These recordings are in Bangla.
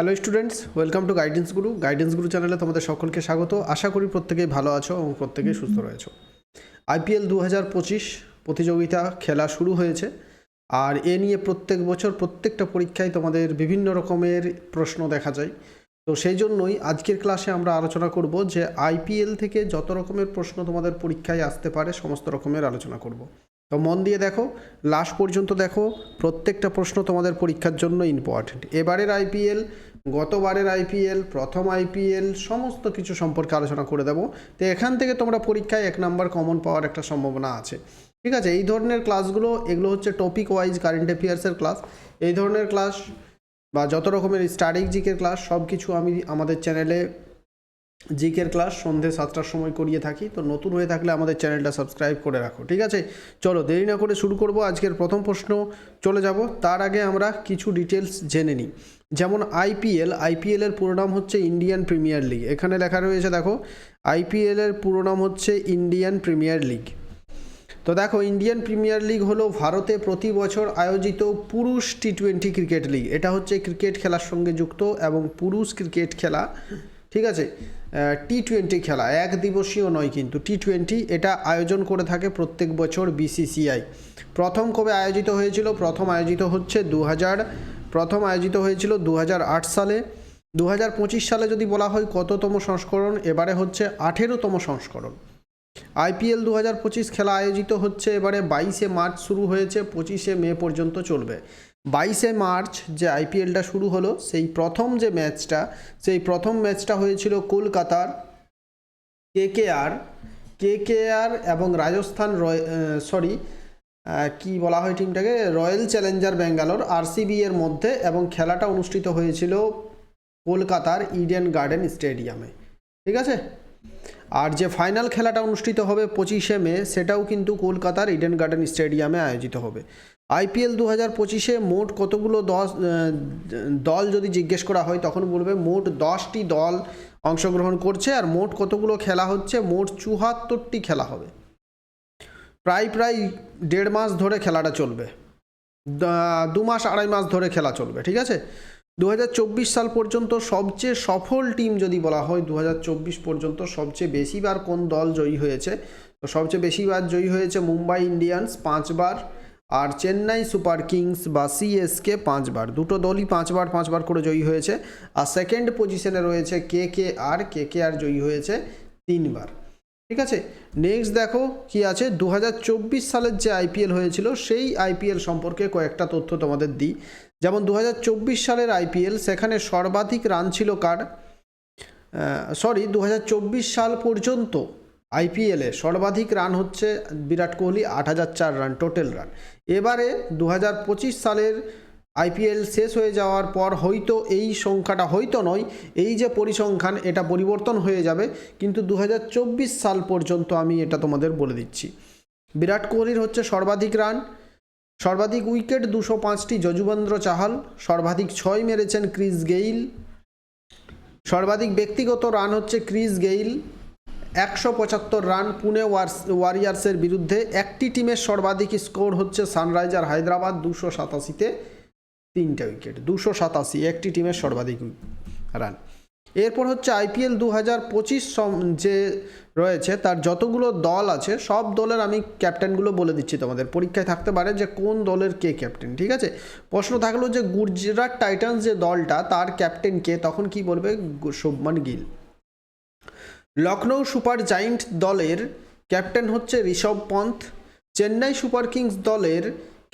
Hello students welcome to guidance Guru guidance Guru চ্যানেলে তোমাদের সকলকে স্বাগত। আশা করি প্রত্যেকেই ভালো আছো এবং প্রত্যেকেই সুস্থ রয়েছো। আইপিএল দু হাজার পঁচিশ প্রতিযোগিতা খেলা শুরু হয়েছে। আর এ নিয়ে প্রত্যেক বছর প্রত্যেকটা পরীক্ষায় তোমাদের বিভিন্ন রকমের প্রশ্ন দেখা যায়। তো সেই জন্যই আজকের ক্লাসে আমরা আলোচনা করব যে আইপিএল থেকে যত রকমের প্রশ্ন তোমাদের পরীক্ষায় আসতে পারে, সমস্ত রকমের আলোচনা করব। তো মন দিয়ে দেখো, লাস্ট পর্যন্ত দেখো, প্রত্যেকটা প্রশ্ন তোমাদের পরীক্ষার জন্য ইম্পর্ট্যান্ট এবারের আইপিএল গতবারের আইপিএল প্রথম আইপিএল সমস্ত কিছু সম্পর্কে আলোচনা করে দেবো। তো এখান থেকে তোমরা পরীক্ষায় এক নাম্বার কমন পাওয়ার একটা সম্ভাবনা আছে। ঠিক আছে? এই ধরনের ক্লাসগুলো এগুলো হচ্ছে টপিক ওয়াইজ কারেন্ট অ্যাফেয়ার্সের ক্লাস এই ধরনের ক্লাস বা যত রকমের স্ট্র্যাটেজিকের ক্লাস সব কিছু আমি আমাদের চ্যানেলে জিকের ক্লাস সন্ধে সাতটার সময় করিয়ে থাকি। তো নতুন হয়ে থাকলে আমাদের চ্যানেলটা সাবস্ক্রাইব করে রাখো, ঠিক আছে? চলো, দেরি না করে শুরু করব আজকের প্রথম প্রশ্ন। চলে যাব, তার আগে আমরা কিছু ডিটেলস জেনে নিই। যেমন আইপিএল আইপিএল এর পুরো নাম হচ্ছে ইন্ডিয়ান প্রিমিয়ার লিগ। এখানে লেখা রয়েছে, দেখো আইপিএল এর পুরো নাম হচ্ছে ইন্ডিয়ান প্রিমিয়ার লিগ। তো দেখো, ইন্ডিয়ান প্রিমিয়ার লিগ হলো ভারতে প্রতি বছর আয়োজিত পুরুষ টি টোয়েন্টি ক্রিকেট লিগ। এটা হচ্ছে ক্রিকেট খেলার সঙ্গে যুক্ত এবং পুরুষ ক্রিকেট খেলা ঠিক আছে? টি টোয়েন্টি খেলা, এক দিবসীয় নয় কিন্তু। টি টোয়েন্টি এটা আয়োজন করে থাকে প্রত্যেক বছর বিসিসিআই প্রথম কবে আয়োজিত হয়েছিল? প্রথম আয়োজিত হচ্ছে দু হাজার প্রথম আয়োজিত হয়েছিল দু হাজার আট সালে। দু হাজার পঁচিশ সালে যদি বলা হয় কততম সংস্করণ, এবারে হচ্ছে আঠেরোতম সংস্করণ। আইপিএল দু হাজার পঁচিশ খেলা আয়োজিত হচ্ছে। এবারে বাইশে মার্চ শুরু হয়েছে, পঁচিশে মে পর্যন্ত চলবে। বাইশে মার্চ যে আইপিএলটা শুরু হলো, সেই প্রথম যে ম্যাচটা, সেই প্রথম ম্যাচটা হয়েছিল কলকাতার কেকেআর। কেকেআর এবং রাজস্থান রয় সরি কি বলা হয় টিমটাকে? রয়্যাল চ্যালেঞ্জার ব্যাঙ্গালোর, আরসিবি এর মধ্যে এবং খেলাটা অনুষ্ঠিত হয়েছিল কলকাতার ইডেন গার্ডেন স্টেডিয়ামে। ঠিক আছে? আর যে ফাইনাল খেলাটা অনুষ্ঠিত হবে পঁচিশে মে, সেটাও কিন্তু কলকাতার ইডেন গার্ডেন স্টেডিয়ামে আয়োজিত হবে। আইপিএল দু হাজার পঁচিশে মোট কতগুলো দশ দল যদি জিজ্ঞেস করা হয়, তখন বলবে মোট দশটি দল অংশগ্রহণ করছে আর মোট কতগুলো খেলা হচ্ছে, মোট চুহাত্তরটি খেলা হবে। প্রায় প্রায় দেড় মাস ধরে খেলাটা চলবে। দু মাস, আড়াই মাস ধরে খেলা চলবে, ঠিক আছে? দু হাজার চব্বিশ সাল পর্যন্ত সবচেয়ে সফল টিম যদি বলা হয় দু হাজার চব্বিশ পর্যন্ত সবচেয়ে বেশিবার কোন দল জয়ী হয়েছে? তো সবচেয়ে বেশিবার জয়ী হয়েছে মুম্বাই ইন্ডিয়ান্স পাঁচবার আর চেন্নাই সুপার কিংস বা সিএসকে পাঁচবার। দুটো দলই পাঁচবার পাঁচবার করে জয়ী হয়েছে। আর সেকেন্ড পজিশনে রয়েছে কে কে আর, কে কে আর জয়ী হয়েছে তিনবার। ঠিক আছে? নেক্সট দেখো কি আছে? দু হাজার চব্বিশ সালের যে আইপিএল হয়েছিল, সেই আইপিএল সম্পর্কে কয়েকটা তথ্য তোমাদের দিই। যেমন দু হাজার চব্বিশ সালের আইপিএল সেখানে সর্বাধিক রান ছিল কার? সরি দু হাজার চব্বিশ সাল পর্যন্ত আইপিএলে সর্বাধিক রান হচ্ছে বিরাট কোহলি, আট হাজার চার রান টোটাল রান এবারে দু হাজার পঁচিশ সালের আইপিএল শেষ হয়ে যাওয়ার পর হয়তো এই সংখ্যাটা হয়তো নয়, এই যে পরিসংখ্যান, এটা পরিবর্তন হয়ে যাবে। কিন্তু দু হাজার চব্বিশ সাল পর্যন্ত আমি এটা তোমাদের বলে দিচ্ছি। বিরাট কোহলির হচ্ছে সর্বাধিক রান, সর্বাধিক উইকেট দুশো পাঁচটি যজুবেন্দ্র চাহাল, সর্বাধিক ছয় মেরেছেন ক্রিস গেইল, সর্বাধিক ব্যক্তিগত রান হচ্ছে ক্রিস গেইল, একশো পঁচাত্তর রান পুনে ওয়ারিয়ার্সের বিরুদ্ধে, একটি টিমের সর্বাধিক স্কোর হচ্ছে সানরাইজার হায়দ্রাবাদ দুশো সাতাশিতে। তিনটে উইকেট, দুশো সাতাশি, একটি টিমের সর্বাধিক রান। এরপর হচ্ছে আইপিএল দু হাজার পঁচিশ যে রয়েছে, তার যতগুলো দল আছে, সব দলের আমি ক্যাপ্টেনগুলো বলে দিচ্ছি তোমাদের। পরীক্ষায় থাকতে পারে যে কোন দলের কে ক্যাপ্টেন, ঠিক আছে? প্রশ্ন থাকল যে গুজরাট টাইটান্স যে দলটা, তার ক্যাপ্টেন কে? তখন কি বলবে? শুভমান গিল। লখনৌ সুপার জাইন্ট দলের ক্যাপ্টেন হচ্ছে ঋষভ পন্থ। চেন্নাই সুপার কিংস দলের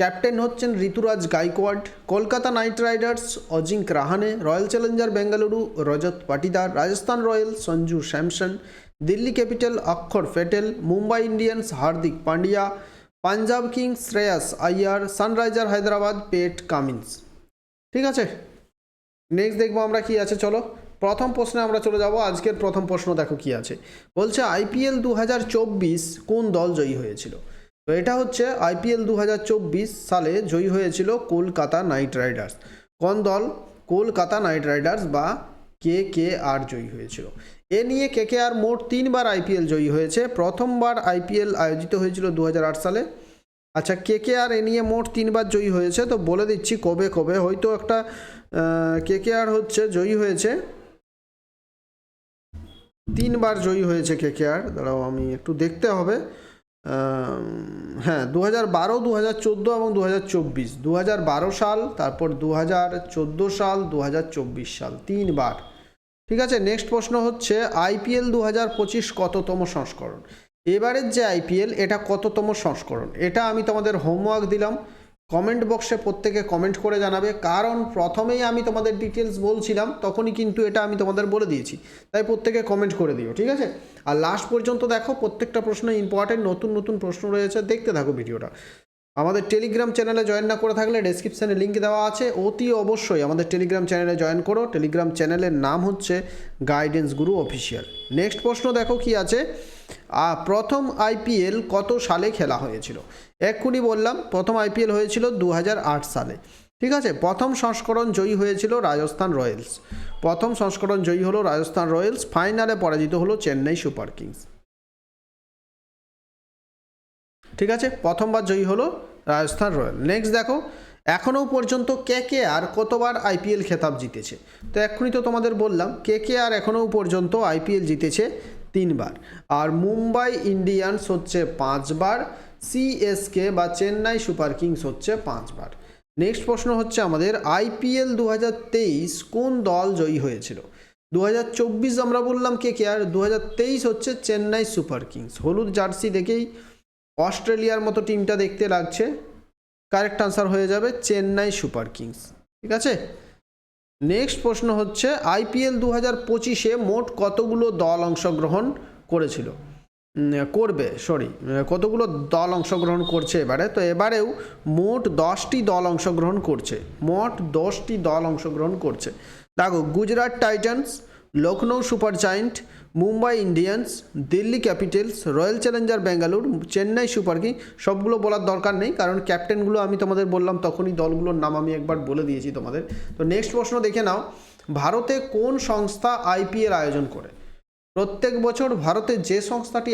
ক্যাপ্টেন হচ্ছেন Ruturaj Gaikwad, Kolkata knight riders Ajinkya Rahane, royal challenger Bengaluru Rajat Patidar, Rajasthan royals Sanju Samson, Delhi capital Axar Patel, Mumbai Indians Hardik Pandya Punjab kings Shreyas Iyer, sunriser Hyderabad Pat Cummins. ঠিক আছে? নেক্সট দেখব আমরা কি আছে, চলো। প্রথম প্রশ্নে আমরা চলে যাব। আজকের প্রথম প্রশ্ন দেখো কি আছে। বলছে, আইপিএল দু হাজার চব্বিশ কোন দল জয়ী হয়েছিল? তো এটা হচ্ছে আইপিএল দু হাজার চব্বিশ সালে জয়ী হয়েছিল কলকাতা নাইট রাইডার্স। কোন দল? কলকাতা নাইট রাইডার্স বা কে কে আর জয়ী হয়েছিল। এ নিয়ে কে কে আর মোট তিনবার আইপিএল জয়ী হয়েছে। প্রথমবার আইপিএল আয়োজিত হয়েছিল দু হাজার আট সালে। আচ্ছা কে কে আর এ নিয়ে মোট তিনবার জয়ী হয়েছে, তো বলে দিচ্ছি কবে কবে। হয়তো একটা কে কে আর হচ্ছে জয়ী হয়েছে। তিনবার জয়ী হয়েছে কে কে আর দাঁড়াও, আমি একটু দেখতে হবে। হ্যাঁ দু হাজার বারো দু হাজার চোদ্দ এবং দু হাজার চব্বিশ। দু হাজার বারো সাল, তারপর দু হাজার চোদ্দ সাল দু হাজার চব্বিশ সাল। তিনবার। ঠিক আছে, নেক্সট প্রশ্ন হচ্ছে আইপিএল দু হাজার পঁচিশ কততম সংস্করণ? এবারের যে আইপিএল এটা কততম সংস্করণ? এটা আমি তোমাদের হোমওয়ার্ক দিলাম। কমেন্ট বক্সে প্রত্যেকে কমেন্ট করে জানাবে। কারণ প্রথমেই আমি তোমাদের ডিটেলস বলছিলাম, তখনই কিন্তু এটা আমি তোমাদের বলে দিয়েছি। তাই প্রত্যেকে কমেন্ট করে দিও, ঠিক আছে? আর লাস্ট পর্যন্ত দেখো, প্রত্যেকটা প্রশ্ন ইম্পর্টেন্ট নতুন নতুন প্রশ্ন রয়েছে, দেখতে থাকো ভিডিওটা আমাদের টেলিগ্রাম চ্যানেলে জয়েন না করে থাকলে ডেসক্রিপশানে লিঙ্ক দেওয়া আছে। অতি অবশ্যই আমাদের টেলিগ্রাম চ্যানেলে জয়েন করো। টেলিগ্রাম চ্যানেলের নাম হচ্ছে গাইডেন্স গুরু অফিসিয়াল নেক্সট প্রশ্ন দেখো কি আছে? প্রথম আইপিএল কত সালে খেলা হয়েছিল? এক্ষুনি বললাম, প্রথম আইপিএল হয়েছিল দু হাজার আট সালে। ঠিক আছে? প্রথম সংস্করণ জয়ী হয়েছিল রাজস্থান রয়্যালস। প্রথম সংস্করণ জয়ী হলো রাজস্থান রয়্যালস। ফাইনালে পরাজিত হলো চেন্নাই সুপার কিংস। ঠিক আছে? প্রথমবার জয়ী হলো রাজস্থান রয়্যাল। নেক্সট দেখো, এখনও পর্যন্ত কে কে আর কতবার আইপিএল খেতাব জিতেছে? তো এক্ষুনি তো তোমাদের বললাম, কে কে আর এখনও পর্যন্ত আইপিএল জিতেছে তিনবার। আর মুম্বাই ইন্ডিয়ান্স হচ্ছে পাঁচবার সিএসকে বা চেন্নাই সুপার কিংস হচ্ছে পাঁচবার। নেক্সট প্রশ্ন হচ্ছে আমাদের আইপিএল দু হাজার তেইশ কোন দল জয়ী হয়েছিল? দু হাজার চব্বিশ আমরা বললাম কে কে, আর দু হাজার তেইশ হচ্ছে চেন্নাই সুপার কিংস। হলুদ জার্সি দেখেই অস্ট্রেলিয়ার মতো টিমটা দেখতে লাগছে। কারেক্ট আনসার হয়ে যাবে চেন্নাই সুপার কিংস। ঠিক আছে? নেক্সট প্রশ্ন হচ্ছে, আইপিএল দু হাজার পঁচিশে মোট কতগুলো দল অংশগ্রহণ করেছিল? করবে সরি কতগুলো দল অংশগ্রহণ করছে এবারে? তো এবারেও মোট দশটি দল অংশগ্রহণ করছে। মোট দশটি দল অংশগ্রহণ করছে। দেখো, Gujarat titans Lucknow super giant, Mumbai Indians, Delhi capitals, royal challenger Bangalore, Chennai super king, সবগুলো বলার দরকার নেই কারণ ক্যাপ্টেনগুলো আমি তোমাদের বললাম, তখনই দলগুলোর নাম আমি একবার বলে দিয়েছি তোমাদের। তো নেক্সট প্রশ্ন দেখে নাও, ভারতে কোন সংস্থা আইপিএল আয়োজন করে? প্রত্যেক বছর ভারতে যে সংস্থাটি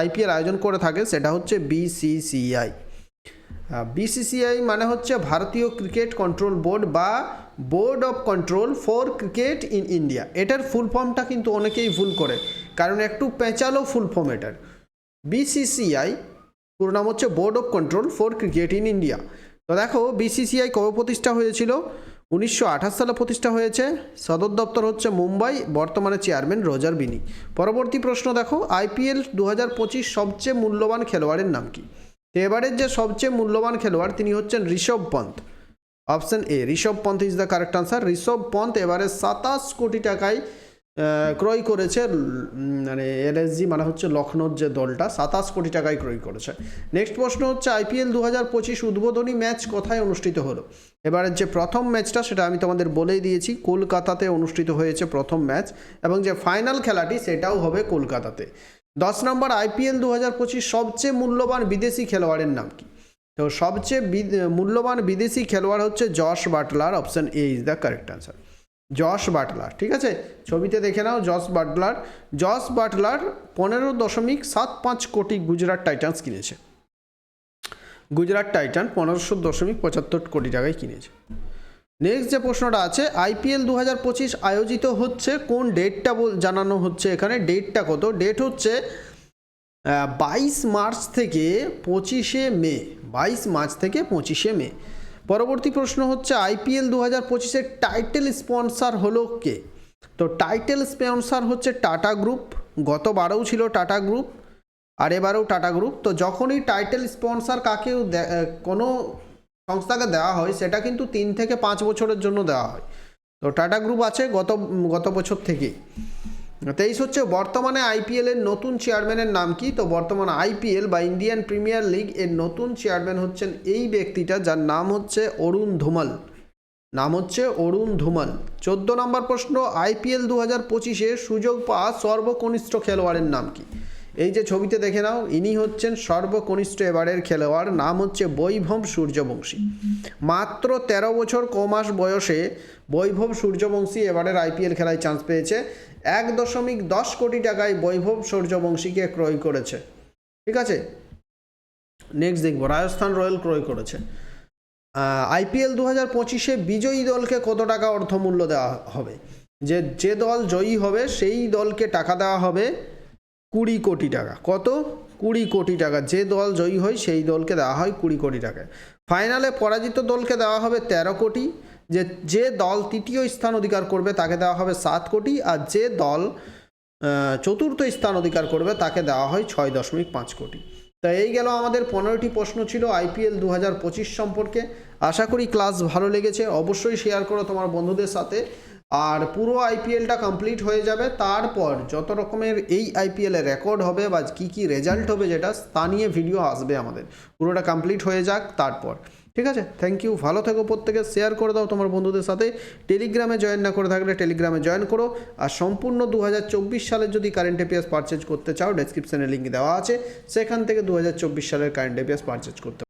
আইপিএল আয়োজন করে থাকে সেটা হচ্ছে বিসিসিআই বিসিসিআই মানে হচ্ছে ভারতীয় ক্রিকেট কন্ট্রোল বোর্ড বা board of control for cricket in India. এটার ফুল ফর্মটা কিন্তু অনেকেই ভুল করে, কারণ একটু পেঁচালো ফুল ফর্ম এটার। বিসিসিআই পুরো নাম হচ্ছে board of control for cricket in India. তো দেখো বিসিসিআই কবে প্রতিষ্ঠা হয়েছিল? উনিশশো আঠাশ সালে প্রতিষ্ঠা হয়েছে। সদর দপ্তর হচ্ছে মুম্বাই, বর্তমানে চেয়ারম্যান রোজার বিনি পরবর্তী প্রশ্ন দেখো আইপিএল দু হাজার পঁচিশ সবচেয়ে মূল্যবান খেলোয়াড়ের নাম কি? এবারের যে সবচেয়ে মূল্যবান খেলোয়াড় তিনি হচ্ছেন Rishabh Pant. Option A, Rishabh Pant is the correct answer Rishabh Pant এবারে সাতাশ কোটি টাকায় ক্রয় করেছে মানে এলএসজি মানে হচ্ছে লখনৌর যে দলটা, সাতাশ কোটি টাকায় ক্রয় করেছে। নেক্সট প্রশ্ন হচ্ছে আইপিএল দু হাজার পঁচিশ উদ্বোধনী ম্যাচ কোথায় অনুষ্ঠিত হলো? এবারের যে প্রথম ম্যাচটা, সেটা আমি তোমাদের বলেই দিয়েছি, কলকাতাতে অনুষ্ঠিত হয়েছে প্রথম ম্যাচ এবং যে ফাইনাল খেলাটি, সেটাও হবে কলকাতাতে। দশ নম্বর আইপিএল দু হাজার পঁচিশ সবচেয়ে মূল্যবান বিদেশি খেলোয়াড়ের নাম কি? তো সবচেয়ে মূল্যবান বিদেশি খেলোয়াড় হচ্ছে Jos Buttler option A is the correct answer Jos Buttler, ঠিক আছে? ছবিতে দেখে নাও জশ বাটলার। জশ বাটলার পনেরো দশমিক সাত পাঁচ কোটি গুজরাট টাইটান্স কিনেছে। গুজরাট টাইটান পনেরোশো দশমিক পঁচাত্তর কোটি টাকায় কিনেছে। নেক্সট যে প্রশ্নটা আছে আইপিএল দু হাজার পঁচিশ আয়োজিত হচ্ছে কোন ডেটটা জানানো হচ্ছে এখানে ডেটটা কত? ডেট হচ্ছে বাইশ মার্চ থেকে পঁচিশে মে, বাইশ মার্চ থেকে পঁচিশে মে। পরবর্তী প্রশ্ন হচ্ছে আইপিএল দু হাজার পঁচিশের টাইটেল স্পন্সর হলো কে? তো টাইটেল স্পন্সর হচ্ছে টাটা গ্রুপ গতবারেও ছিল টাটা গ্রুপ আর এবারেও টাটা গ্রুপ তো যখনই টাইটেল স্পন্সর কাকেও কোনো সংস্থাকে দেওয়া হয়, সেটা কিন্তু তিন থেকে পাঁচ বছরের জন্য দেওয়া হয়। তো টাটা গ্রুপ আছে গত গত বছর থেকেই। তেইশ হচ্ছে বর্তমানে আইপিএল এর নতুন চেয়ারম্যানের নাম কি? তো বর্তমানে আইপিএল বা ইন্ডিয়ান প্রিমিয়ার লিগ এর নতুন চেয়ারম্যান হচ্ছেন এই ব্যক্তিটা, যার নাম হচ্ছে অরুণ ধুমাল। নাম হচ্ছে অরুণ ধুমাল। চোদ্দ নম্বর প্রশ্ন আইপিএল দু হাজার পঁচিশে সুযোগ পাওয়া সর্বকনিষ্ঠ খেলোয়াড়ের নাম কি? এই যে ছবিতে দেখে নাও, ইনি হচ্ছেন সর্বকনিষ্ঠ এবারের খেলোয়াড়, নাম হচ্ছে বৈভব সূর্যবংশী। মাত্র তেরো বছর ক মাস বয়সে বৈভব সূর্যবংশী এবারের আইপিএল খেলায় চান্স পেয়েছে। এক দশমিক দশ কোটি টাকায় বৈভব সূর্যবংশীকে ক্রয় করেছে। ঠিক আছে? নেক্সট দেখব, রাজস্থান রয়্যাল ক্রয় করেছে। আইপিএল দু হাজার পঁচিশে বিজয়ী দলকে কত টাকা অর্থমূল্য দেওয়া হবে? যে যে দল জয়ী হবে, সেই দলকে টাকা দেওয়া হবে কুড়ি কোটি টাকা। কত? কুড়ি কোটি টাকা। যে দল জয়ী হয়, সেই দলকে দেওয়া হয় কুড়ি কোটি টাকা। ফাইনালে পরাজিত দলকে দেওয়া হবে তেরো কোটি। যে যে দল তৃতীয় স্থান অধিকার করবে, তাকে দেওয়া হবে সাত কোটি। আর যে দল চতুর্থ স্থান অধিকার করবে, তাকে দেওয়া হয় ছয় দশমিক পাঁচ কোটি। তা এই গেল আমাদের পনেরোটি প্রশ্ন ছিল আইপিএল দু হাজার পঁচিশ সম্পর্কে। আশা করি ক্লাস ভালো লেগেছে। অবশ্যই শেয়ার করো তোমার বন্ধুদের সাথে। আর পুরো আইপিএলটা কমপ্লিট হয়ে যাবে তারপর যত রকমের এই আইপিএলে রেকর্ড হবে বা কী কী রেজাল্ট হবে যেটা, তা নিয়ে ভিডিও আসবে আমাদের। পুরোটা কমপ্লিট হয়ে যাক তারপর। ঠিক আছে? থ্যাংক ইউ ভালো থেকো প্রত্যেকে। শেয়ার করে দাও তোমার বন্ধুদের সাথে। টেলিগ্রামে জয়েন না করে থাকলে টেলিগ্রামে জয়েন করো। আর সম্পূর্ণ দু হাজার চব্বিশ সালের যদি কারেন্ট অ্যাফেয়ার্স পারচেজ করতে চাও ডেসক্রিপশনে লিঙ্ক দেওয়া আছে। সেখান থেকে দু হাজার চব্বিশ সালের কারেন্ট অ্যাফেয়ার্স পারচেজ করতে